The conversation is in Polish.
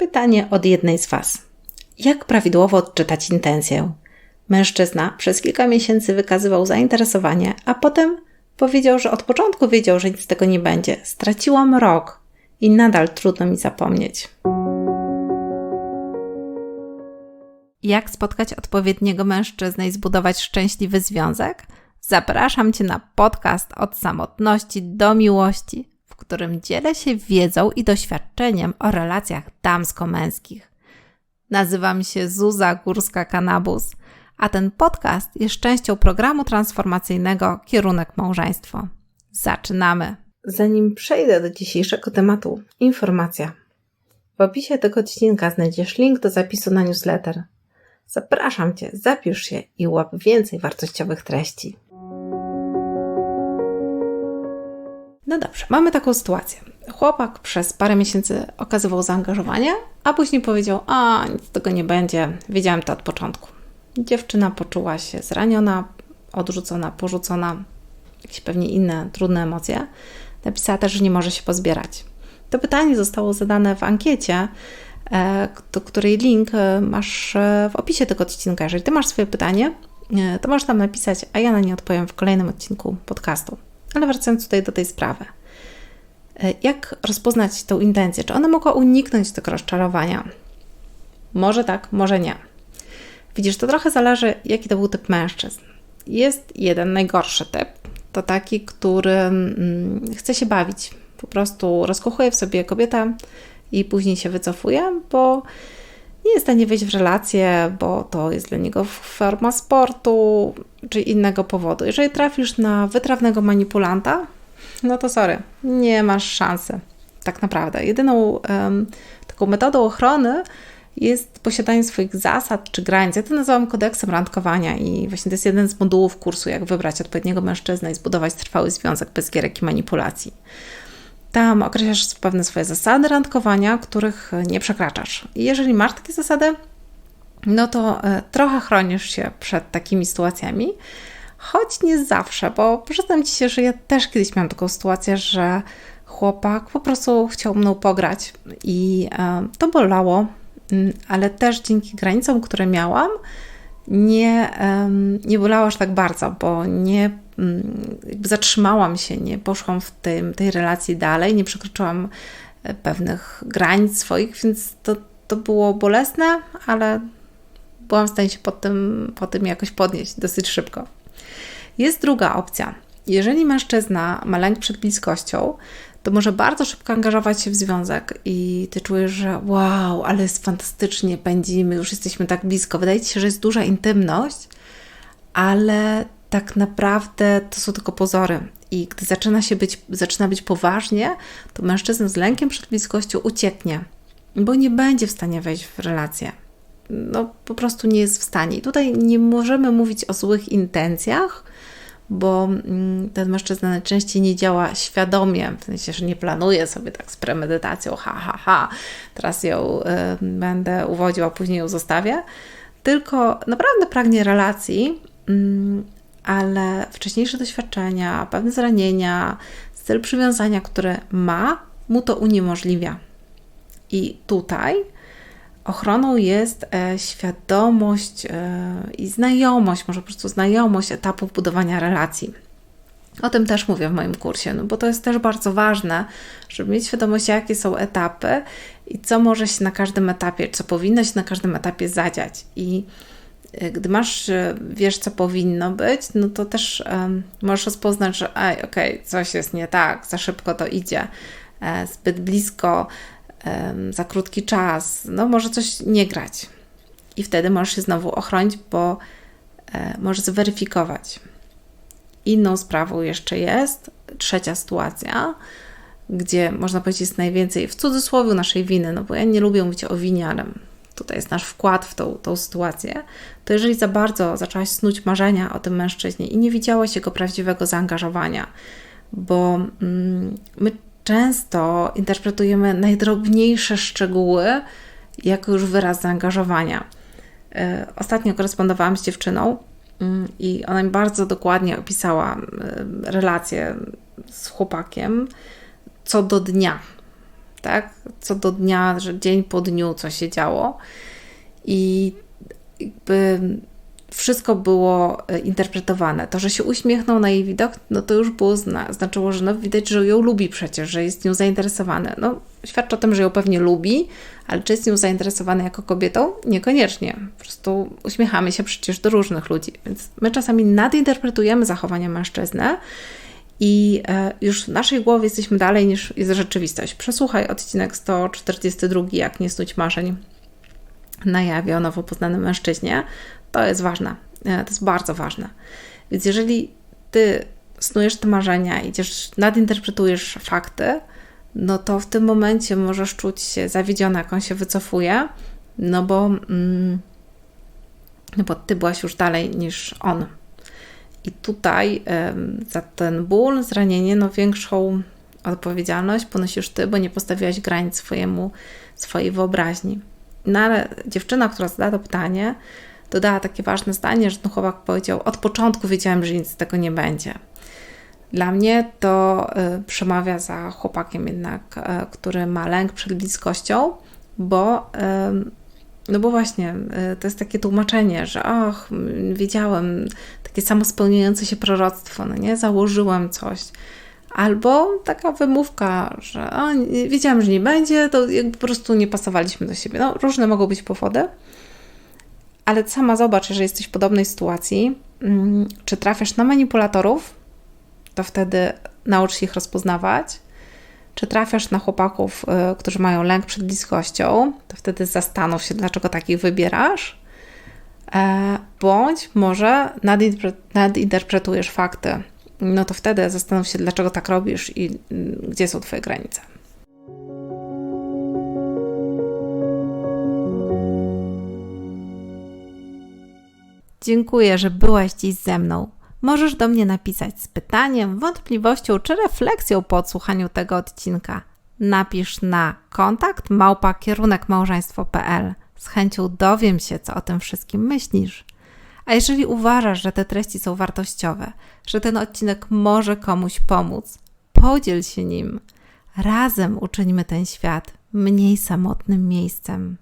Pytanie od jednej z Was. Jak prawidłowo odczytać intencję? Mężczyzna przez kilka miesięcy wykazywał zainteresowanie, a potem powiedział, że od początku wiedział, że nic z tego nie będzie. Straciłam rok i nadal trudno mi zapomnieć. Jak spotkać odpowiedniego mężczyznę i zbudować szczęśliwy związek? Zapraszam Cię na podcast od samotności do miłości, którym dzielę się wiedzą i doświadczeniem o relacjach damsko-męskich. Nazywam się Zuza Górska-Kanabus, a ten podcast jest częścią programu transformacyjnego Kierunek Małżeństwo. Zaczynamy! Zanim przejdę do dzisiejszego tematu, informacja. W opisie tego odcinka znajdziesz link do zapisu na newsletter. Zapraszam Cię, zapisz się i łap więcej wartościowych treści. No dobrze, mamy taką sytuację. Chłopak przez parę miesięcy okazywał zaangażowanie, a później powiedział: A, nic z tego nie będzie, wiedziałem to od początku. Dziewczyna poczuła się zraniona, odrzucona, porzucona, jakieś pewnie inne trudne emocje. Napisała też, że nie może się pozbierać. To pytanie zostało zadane w ankiecie, e, do której link e, masz e, w opisie tego odcinka. Jeżeli ty masz swoje pytanie, to możesz tam napisać, a ja na nie odpowiem w kolejnym odcinku podcastu. Ale wracając tutaj do tej sprawy. Jak rozpoznać tą intencję? Czy ona mogła uniknąć tego rozczarowania? Może tak, może nie. Widzisz, to trochę zależy, jaki to był typ mężczyzn. Jest jeden najgorszy typ. To taki, który mm, chce się bawić. Po prostu rozkochuje w sobie kobietę i później się wycofuje, bo nie jest w stanie wejść w relację, bo to jest dla niego forma sportu czy innego powodu. Jeżeli trafisz na wytrawnego manipulanta, no to sorry, nie masz szansy. Tak naprawdę. Jedyną um, taką metodą ochrony jest posiadanie swoich zasad czy granic. Ja to nazywam kodeksem randkowania i właśnie to jest jeden z modułów kursu, jak wybrać odpowiedniego mężczyznę i zbudować trwały związek bez gierek i manipulacji. Tam określasz pewne swoje zasady randkowania, których nie przekraczasz. I jeżeli masz takie zasady, no to e, trochę chronisz się przed takimi sytuacjami, choć nie zawsze, bo przyznam Ci się, że ja też kiedyś miałam taką sytuację, że chłopak po prostu chciał mną pograć i e, to bolało, mm, ale też dzięki granicom, które miałam, nie, nie bolało aż tak bardzo, bo nie zatrzymałam się, nie poszłam w tym, tej relacji dalej, nie przekroczyłam e, pewnych granic swoich, więc to, to było bolesne, ale byłam w stanie się po tym, po tym jakoś podnieść dosyć szybko. Jest druga opcja. Jeżeli mężczyzna ma lęk przed bliskością, to może bardzo szybko angażować się w związek i ty czujesz, że wow, ale jest fantastycznie, pędzimy, już jesteśmy tak blisko. Wydaje ci się, że jest duża intymność, ale tak naprawdę to są tylko pozory. I gdy zaczyna się być, zaczyna być poważnie, to mężczyzna z lękiem przed bliskością ucieknie, bo nie będzie w stanie wejść w relację. No, po prostu nie jest w stanie. I tutaj nie możemy mówić o złych intencjach, bo mm, ten mężczyzna najczęściej nie działa świadomie, w sensie, że nie planuje sobie tak z premedytacją, ha, ha, ha, teraz ją y, będę uwodził, a później ją zostawię, tylko naprawdę pragnie relacji, mm, ale wcześniejsze doświadczenia, pewne zranienia, styl przywiązania, które ma, mu to uniemożliwia. I tutaj ochroną jest e, świadomość e, i znajomość, może po prostu znajomość etapów budowania relacji. O tym też mówię w moim kursie, no bo to jest też bardzo ważne, żeby mieć świadomość, jakie są etapy i co może się na każdym etapie, co powinno się na każdym etapie zadziać. I gdy masz, e, wiesz, co powinno być, no to też um, możesz rozpoznać, że okej, okay, coś jest nie tak, za szybko to idzie, e, zbyt blisko, um, za krótki czas, no może coś nie grać. I wtedy możesz się znowu ochronić, bo e, możesz zweryfikować. Inną sprawą jeszcze jest trzecia sytuacja, gdzie można powiedzieć jest najwięcej w cudzysłowie naszej winy, no bo ja nie lubię mówić o winie, ale tutaj jest nasz wkład w tą, tą sytuację, to jeżeli za bardzo zaczęłaś snuć marzenia o tym mężczyźnie i nie widziałaś jego prawdziwego zaangażowania, bo mm, my często interpretujemy najdrobniejsze szczegóły jako już wyraz zaangażowania. Yy, ostatnio korespondowałam z dziewczyną yy, i ona mi bardzo dokładnie opisała yy, relację z chłopakiem co do dnia tak? Co do dnia, że dzień po dniu co się działo. I jakby wszystko było e, interpretowane. To, że się uśmiechnął na jej widok, no to już było zna znaczyło, że no widać, że ją lubi przecież, że jest nią zainteresowany. No, świadczy o tym, że ją pewnie lubi, ale czy jest nią zainteresowany jako kobietą? Niekoniecznie. Po prostu uśmiechamy się przecież do różnych ludzi, więc my czasami nadinterpretujemy zachowania mężczyzny i e, już w naszej głowie jesteśmy dalej niż jest rzeczywistość. Przesłuchaj odcinek 142, jak nie snuć marzeń na jawie o nowo poznanym mężczyźnie. To jest ważne. E, to jest bardzo ważne. Więc jeżeli ty snujesz te marzenia, idziesz, nadinterpretujesz fakty, no to w tym momencie możesz czuć się zawiedziona, jak on się wycofuje, no bo, mm, no bo ty byłaś już dalej niż on. I tutaj za ten ból, zranienie, no większą odpowiedzialność ponosisz ty, bo nie postawiłaś granic swojemu, swojej wyobraźni. No ale dziewczyna, która zadała to pytanie, dodała takie ważne zdanie, że ten chłopak powiedział: Od początku wiedziałem, że nic z tego nie będzie. Dla mnie to y, przemawia za chłopakiem jednak, y, który ma lęk przed bliskością, bo no bo właśnie, y, to jest takie tłumaczenie, że och, wiedziałem, takie samospełniające się proroctwo, no nie, założyłem coś. Albo taka wymówka, że o, wiedziałam, że nie będzie, to jakby po prostu nie pasowaliśmy do siebie. No, różne mogą być powody, ale sama zobacz, jeżeli jesteś w podobnej sytuacji, mm, czy trafiasz na manipulatorów, to wtedy naucz się ich rozpoznawać. Czy trafiasz na chłopaków, y, którzy mają lęk przed bliskością, to wtedy zastanów się, dlaczego takich wybierasz. E, bądź może nadinterpretujesz fakty. No to wtedy zastanów się, dlaczego tak robisz i mm, gdzie są Twoje granice. Dziękuję, że byłaś dziś ze mną. Możesz do mnie napisać z pytaniem, wątpliwością czy refleksją po odsłuchaniu tego odcinka. Napisz na kontakt małpa kierunek-małżeństwo.pl. Z chęcią dowiem się, co o tym wszystkim myślisz. A jeżeli uważasz, że te treści są wartościowe, że ten odcinek może komuś pomóc, podziel się nim. Razem uczyńmy ten świat mniej samotnym miejscem.